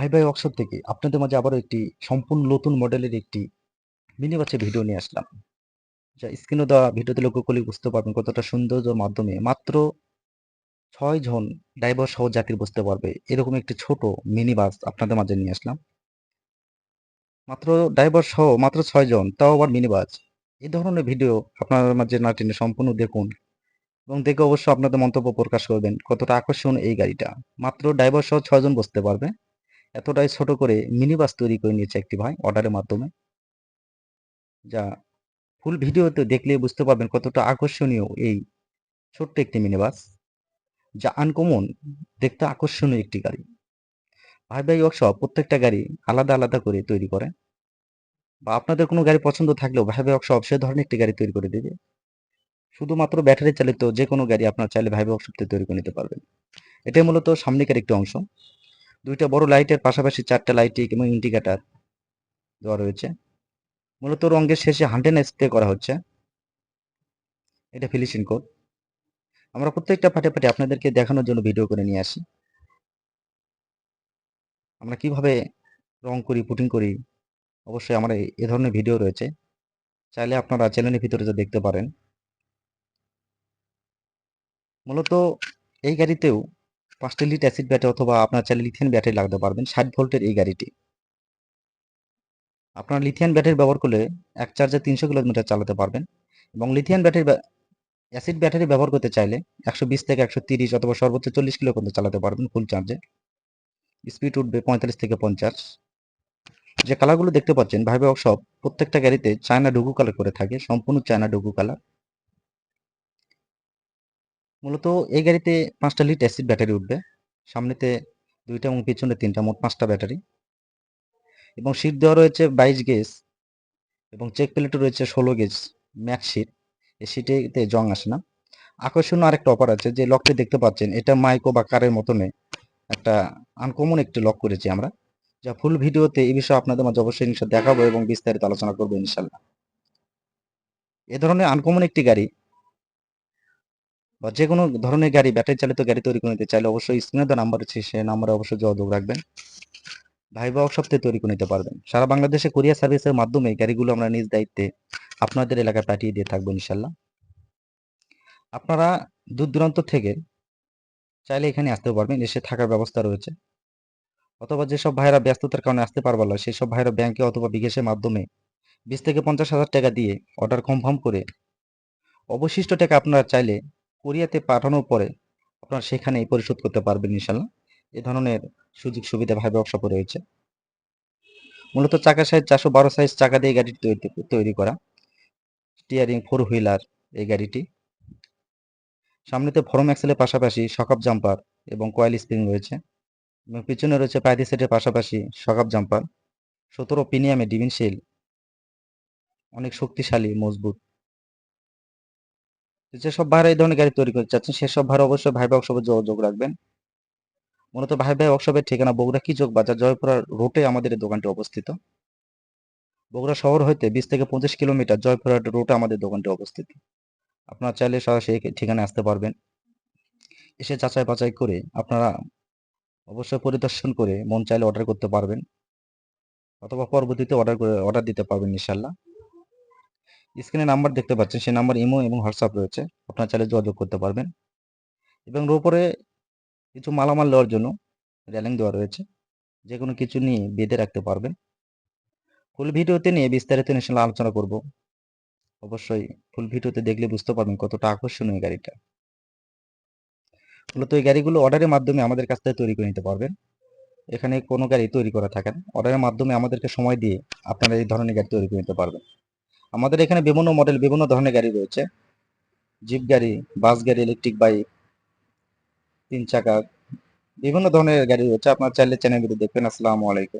ভাই ভাই ওয়ার্কশপ থেকে আপনাদের মাঝে আবারও একটি সম্পূর্ণ নতুন মডেলের একটি মিনি বাসের ভিডিও নিয়ে আসলাম। যা স্ক্রিনে দেওয়া ভিডিওতে লক্ষ্য করলে বুঝতে পারবেন কতটা সৌন্দর্যের মাধ্যমে মাত্র ছয় জন ড্রাইভার সহ যাত্রী বসতে পারবে। এরকম একটি ছোট মিনি বাস আপনাদের মাঝে নিয়ে আসলাম। মাত্র ড্রাইভার সহ মাত্র ছয় জন, তাও আবার মিনি বাস এই ধরনের ভিডিও আপনাদের মাঝে না টেনে সম্পূর্ণ দেখুন এবং দেখে অবশ্যই আপনাদের মন্তব্য প্রকাশ করবেন কতটা আকর্ষণ এই গাড়িটা। মাত্র ড্রাইভার সহ ছয়জন বসতে পারবে। এতটাই ছোট করে মিনি বাস তৈরি করে নিয়েছে একটি ভাই অর্ডারের মাধ্যমে। যা ফুল ভিডিওতে দেখলে বুঝতে পারবেন কতটা আকর্ষণীয় এই ছোট্ট একটি মিনি বাস যা আনকমন দেখতে আকর্ষণীয় একটি গাড়ি। ভাই ভাই ওয়ার্কশপ প্রত্যেকটা গাড়ি আলাদা আলাদা করে তৈরি করে। বা আপনাদের কোনো গাড়ি পছন্দ থাকলেও ভাই ভাই ওয়ার্কশপ সে ধরনের একটি গাড়ি তৈরি করে দেবে। শুধুমাত্র ব্যাটারি চালিত যে কোনো গাড়ি আপনার চাইলে ভাই ভাই ওয়ার্কশপ তৈরি করে নিতে পারবেন। এটাই মূলত সামনেকার একটি অংশ। দুইটা বড় লাইটের পাশাপাশি চারটা লাইটিং এবং ইন্ডিকেটার দেওয়া রয়েছে। মূলত রঙের শেষে হান্ড্রেড স্প্রে করা হচ্ছে। এটা ফিনিশিং কোড। আমরা প্রত্যেকটা ফাটে ফাটে আপনাদেরকে দেখানোর জন্য ভিডিও করে নিয়ে আসি। আমরা কীভাবে রং করি, পুটিং করি, অবশ্যই আমার এ ধরনের ভিডিও রয়েছে। চাইলে আপনারা চ্যানেলের ভিতরে যা দেখতে পারেন। মূলত এই গাড়িতেও পাঁচটা লিট অ্যাসিড ব্যাটারি অথবা আপনার চাইলে লিথিয়ান ব্যাটারি লাগাতে পারবেন, ষাট ভোল্টের এই গাড়িটি। আপনার লিথিয়ান ব্যাটারি ব্যবহার করলে এক চার্জে তিনশো কিলোমিটার চালাতে পারবেন এবং লিথিয়ান ব্যাটারি অ্যাসিড ব্যাটারি ব্যবহার করতে চাইলে একশো বিশ থেকে একশো তিরিশ অথবা সর্বোচ্চ চল্লিশ কিলো পর্যন্ত চালাতে পারবেন ফুল চার্জে স্পিড উঠবে পঁয়তাল্লিশ থেকে পঞ্চাশ। যে কালারগুলো দেখতে পাচ্ছেন ভাইবে সব প্রত্যেকটা গাড়িতে চায়না ডুগু কালার করে থাকে, সম্পূর্ণ চায়না ডুগু কালার মূলত এই গাড়িতে পাঁচটা লিট অ্যাসিড ব্যাটারি উঠবে। সামনেতে দুইটা এবং পিছনে তিনটা, মোট পাঁচটা ব্যাটারি। এবং সিট দেওয়া রয়েছে বাইশ গেজ এবং চেক প্লেটও রয়েছে ষোলো গেজ ম্যাক্স সিট এই সিটেতে জং আসে না। আকর্ষণীয় আরেকটা অফার আছে, যে লকটি দেখতে পাচ্ছেন, এটা মাইকো বা কারের মতনে একটা আনকমন একটি লক করেছি আমরা, যা ফুল ভিডিওতে এই বিষয়ে আপনাদের মাঝে অবশ্যই ইনশাল্লাহ দেখাবো এবং বিস্তারিত আলোচনা করব ইনশাল্লাহ এ ধরনের আনকমন একটি গাড়ি বা যে কোনো ধরনের গাড়ি ব্যাটারি চালিত গাড়ি তৈরি করে নিতে চাইলে অবশ্যই স্ক্রিনে তো নাম্বার আছে সে নাম্বারে অবশ্যই যোগাযোগ রাখবেন। ভাই বা ওয়ার্কশপ তৈরি করে নিতে পারবেন। সারা বাংলাদেশে কুরিয়ার সার্ভিসের মাধ্যমে গাড়িগুলো আমরা নিজ দায়িত্বে আপনাদের এলাকায় পাঠিয়ে দিয়ে থাকব ইনশাল্লাহ আপনারা দূর দূরান্ত থেকে চাইলে এখানে আসতে পারবেন, এসে থাকার ব্যবস্থা রয়েছে। অথবা যেসব ভাইরা ব্যস্ততার কারণে আসতে পারবার না সেই সব ভাইরা ব্যাংকে অথবা বিকাশের মাধ্যমে বিশ থেকে পঞ্চাশ হাজার টাকা দিয়ে অর্ডার কনফার্ম করে অবশিষ্ট টাকা আপনারা চাইলে কোরিয়াতে পাঠানোর পরে আপনারা সেখানেই পরিশোধ করতে পারবেন ইনশাল্লাহ। এ ধরনের সুযোগ সুবিধা ভাই ব্যবসা রয়েছে। মূলত চাকা সাইজ চারশো বারো সাইজ চাকা দিয়ে গাড়িটি তৈরি তৈরি করা। স্টিয়ারিং ফোর হুইলার এই গাড়িটি। সামনেতে ফরম অ্যাক্সেলের পাশাপাশি সকাপ জাম্পার এবং কয়েল স্প্রিং রয়েছে। এবং পিছনে রয়েছে পাইদি সেটের পাশাপাশি সকাপ জাম্পার সতেরো প্রিমিয়ামে ডিভিন শিল অনেক শক্তিশালী, মজবুত। যেসব ভাইরা এই ধরনের গাড়ি তৈরি করতে চাচ্ছেন সেসব ভাইরা অবশ্যই ভাই ভাই ওয়ার্কশপে যোগাযোগ রাখবেন। মূলত ভাই ভাই ওয়ার্কশপের ঠিকানা বগুড়া কিচক বাজার জয়পুরা রোডে আমাদের এই দোকানটি অবস্থিত। বগুড়া শহর হইতে বিশ থেকে পঁচিশ কিলোমিটার জয়পুরহাট রোডে আমাদের দোকানটি অবস্থিত। আপনারা চাইলে সরাসরি ঠিকানায় আসতে পারবেন। এসে যাচাই বাছাই করে আপনারা অবশ্যই পরিদর্শন করে মন চাইলে অর্ডার করতে পারবেন। অথবা পরবর্তীতে অর্ডার করে অর্ডার দিতে পারবেন ইনশাল্লাহ স্ক্রিনে নাম্বার দেখতে পাচ্ছেন, সেই নাম্বার ইমো এবং হোয়াটসঅ্যাপ রয়েছে। আপনারা চাইলে যোগাযোগ করতে পারবেন। এবং রোপরে কিছু মালামাল নেওয়ার জন্য রেলিং দেওয়া রয়েছে। যে কোনো কিছু নিয়ে বেঁধে রাখতে পারবেন। ফুল ভিডিওতে নিয়ে বিস্তারিত ইনশাল্লাহ আলোচনা করব। অবশ্যই ফুল ভিডিওতে দেখলে বুঝতে পারবেন কতটা আকর্ষণীয় গাড়িটা। মূলত এই গাড়িগুলো অর্ডারের মাধ্যমে আমাদের কাছ থেকে তৈরি করে নিতে পারবেন। এখানে কোনো গাড়ি তৈরি করা থাকে না। অর্ডারের মাধ্যমে আমাদেরকে সময় দিয়ে আপনারা এই ধরনের গাড়ি তৈরি করে নিতে পারবেন। আমাদের এখানে বিভিন্ন মডেল বিভিন্ন ধরনের গাড়ি রয়েছে। জিপ গাড়ি বাস গাড়ি ইলেকট্রিক বাইক তিন চাকা, বিভিন্ন ধরনের গাড়ি রয়েছে। আপনার চাইলে চ্যানেল দেখবেন। আসসালামু আলাইকুম।